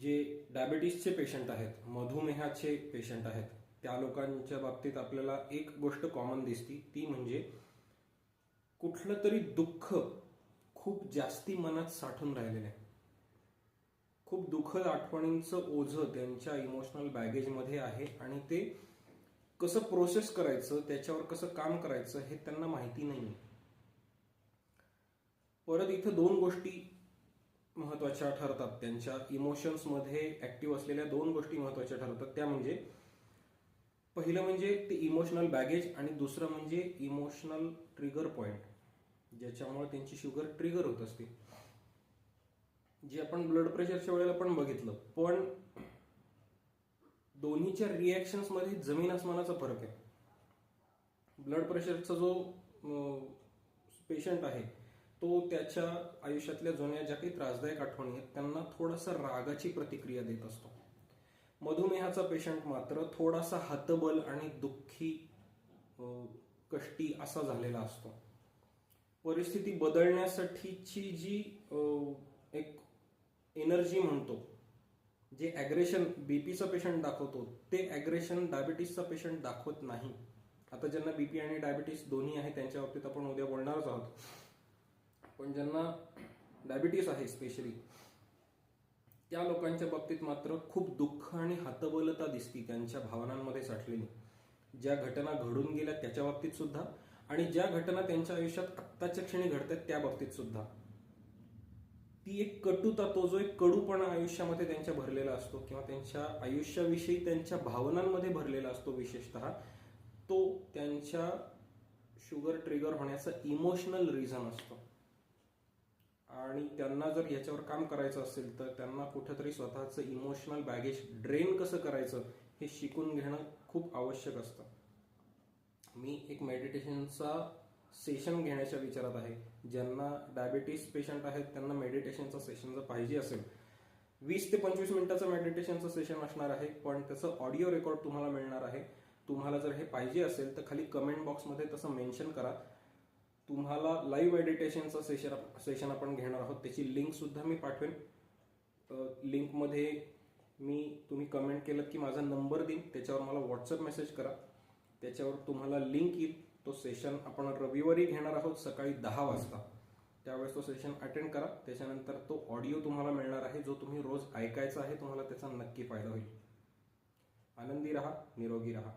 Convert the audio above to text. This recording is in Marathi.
जे डायबिटीसचे पेशंट आहेत मधुमेहाचे पेशंट आहेत त्या लोकांच्या बाबतीत आपल्याला एक गोष्ट कॉमन दिसती ती म्हणजे कुठलं तरी दुःख खूप जास्ती मनात साठून राहिलेलं आहे. खूप दुःखद आठवणींचं ओझं त्यांच्या इमोशनल बॅगेजमध्ये आहे आणि ते कसं प्रोसेस करायचं त्याच्यावर कसं काम करायचं हे त्यांना माहिती नाही परत इथं दोन गोष्टी महत्त्वाच्या ठरतात. त्यांच्या इमोशन्समध्ये ऍक्टिव्ह असलेल्या दोन गोष्टी महत्त्वाच्या ठरतात. त्या म्हणजे पहिलं म्हणजे ते इमोशनल बॅगेज आणि दुसरं म्हणजे इमोशनल ट्रिगर पॉइंट ज्याच्यामुळे त्यांची शुगर ट्रिगर होत असते. जे आपण ब्लड प्रेशरच्या वेळेला पण बघितलं पण दोन्हीच्या रिॲक्शन्समध्ये जमीन आसमानाचा फरक आहे. ब्लड प्रेशरचा जो पेशंट आहे तो त्याच्या आयुष्यातल्या जुन्या ज्या काही त्रासदायक आठवणी आहेत त्यांना थोडासा रागाची प्रतिक्रिया देत असतो. मधुमेहाचा पेशंट मात्र थोडासा हतबल आणि दुःखी कष्टी असा झालेला असतो. परिस्थिती बदलण्यासाठीची जी एक एनर्जी म्हणतो जे ॲग्रेशन बीपीचा पेशंट दाखवतो ते ॲग्रेशन डायबिटीसचा पेशंट दाखवत नाही. आता ज्यांना बीपी आणि डायबिटीस दोन्ही आहे त्यांच्या बाबतीत आपण उद्या बोलणारच आहोत. पण ज्यांना डायबिटीस आहे स्पेशली त्या लोकांच्या बाबतीत मात्र खूप दुःख आणि हतबलता दिसती त्यांच्या भावनांमध्ये साठलेली. ज्या घटना घडून गेल्या त्याच्या बाबतीत सुद्धा आणि ज्या घटना त्यांच्या आयुष्यात आत्ताच्या क्षणी घडतात त्या बाबतीत सुद्धा. ती एक कटुता तो जो एक कडूपणा आयुष्यामध्ये त्यांच्या भरलेला असतो किंवा त्यांच्या आयुष्याविषयी त्यांच्या भावनांमध्ये भरलेला असतो विशेषतः तो त्यांच्या शुगर ट्रिगर होण्याचा इमोशनल रिझन असतो. आणि त्यांना जर याच्यावर काम करायचं असेल तर त्यांना कुठेतरी स्वतःचं इमोशनल बॅगेज ड्रेन कसं करायचं हे शिकून घेणं खूप आवश्यक असतं. मी एक मेडिटेशनचा सेशन घेण्याच्या विचारात आहे. ज्यांना डायबिटीस पेशंट आहेत त्यांना मेडिटेशनचं सेशन जर पाहिजे असेल वीस ते पंचवीस मिनिटाचं मेडिटेशनचं सेशन असणार आहे पण त्याचं ऑडिओ रेकॉर्ड तुम्हाला मिळणार आहे. तुम्हाला जर हे पाहिजे असेल तर खाली कमेंट बॉक्समध्ये तसं मेन्शन करा. तुम्हाला लाईव्ह मेडिटेशनचं सेशन सेशन आपण घेणार आहोत. त्याची लिंक सुद्धा मी पाठवेन. लिंकमध्ये मी तुम्ही कमेंट केलं की माझा नंबर देईन. त्याच्यावर मला व्हॉट्सअप मेसेज करा. त्याच्यावर तुम्हाला लिंक येईल. तो सेशन आपण रविवारी घेणार आहोत सकाळी दहा वाजता. त्यावेळेस तो सेशन अटेंड करा. त्याच्यानंतर तो ऑडिओ तुम्हाला मिळणार आहे जो तुम्ही रोज ऐकायचा आहे तुम्हाला त्याचा नक्की फायदा होईल. आनंदी रहा निरोगी रहा.